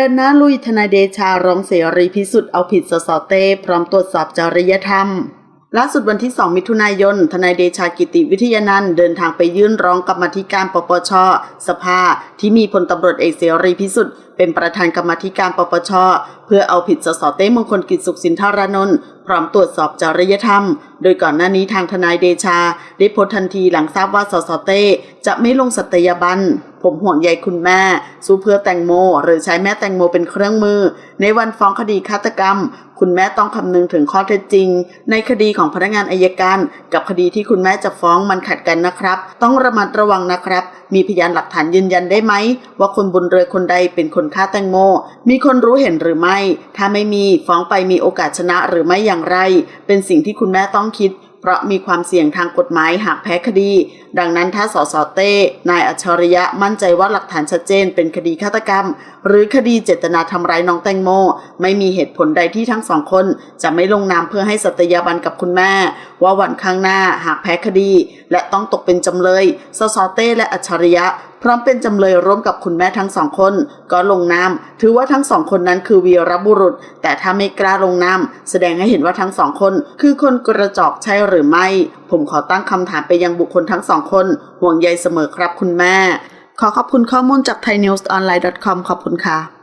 เดินหน้าลุยทนายเดชารองเสรีพิสุทธิ์เอาผิดสสเต้พร้อมตรวจสอบจริยธรรมล่าสุดวันที่ 2 มิถุนายน ทนายเดชากิติวิทยานันต์เดินทางไปยื่นร้องกรรมาธิการปปช สภา ที่มีพลตำรวจเอกเสรีพิสุทธิ์ เป็นประธานกรรมธิการปปช เพื่อเอาผิดสสเต้มงคลกิจสุขสินธารนนท์พร้อมตรวจสอบจริยธรรม โดยก่อนหน้านี้ทางทนายเดชา ได้โพสทันทีหลังทราบว่าสสเต้จะไม่ลงสัตยาบัน ผมห่วงใยคุณแม่ สู้เพื่อแตงโม หรือใช้แม่แตงโมเป็นเครื่องมือ ในวันฟ้องคดีฆาตกรรม คุณแม่ต้องคำนึงถึงข้อเท็จจริง ในคดีของพนักงานอายการ กับคดีที่คุณแม่จะฟ้องมันขัดกันนะครับ ต้องระมัดระวังนะครับ มีพยานหลักฐานยืนยันได้ไหมว่าคนบนเรือคนใดเป็นคนฆ่าแตงโม มีคนรู้เห็นหรือไม่ ถ้าไม่มีฟ้องไปมีโอกาสชนะหรือไม่อย่างไร เป็นสิ่งที่คุณแม่ต้องคิด เพราะมีความเสี่ยงทางกฎหมายหากแพ้คดี ดังนั้นถ้าสสเต้ นายอัจฉริยะมั่นใจว่าหลักฐานชัดเจนเป็นคดีฆาตกรรม หรือคดีเจตนาทำร้ายน้องแตงโม ไม่มีเหตุผลใดที่ทั้งสองคน จะไม่ลงนามเพื่อให้สัตยาบันกับคุณแม่ ว่าวันข้างหน้าหากแพ้คดี และต้องตกเป็นจำเลย สสเต้และอัจฉริยะ พร้อมเป็นจำเลยร่วมกับคุณแม่ทั้งสองคน ก็ลงนามถือว่าทั้งสองคนนั้นคือวีรบุรุษ แต่ถ้าไม่กล้าลงนามแสดงให้เห็นว่าทั้งสองคน คือคนกระจอกใช่หรือไม่ ผมขอตั้งคำถามไปยังบุคคลทั้งสองคน ห่วงใยเสมอครับคุณแม่ ขอขอบคุณข้อมูลจาก thainewsonline.com ขอบคุณค่ะ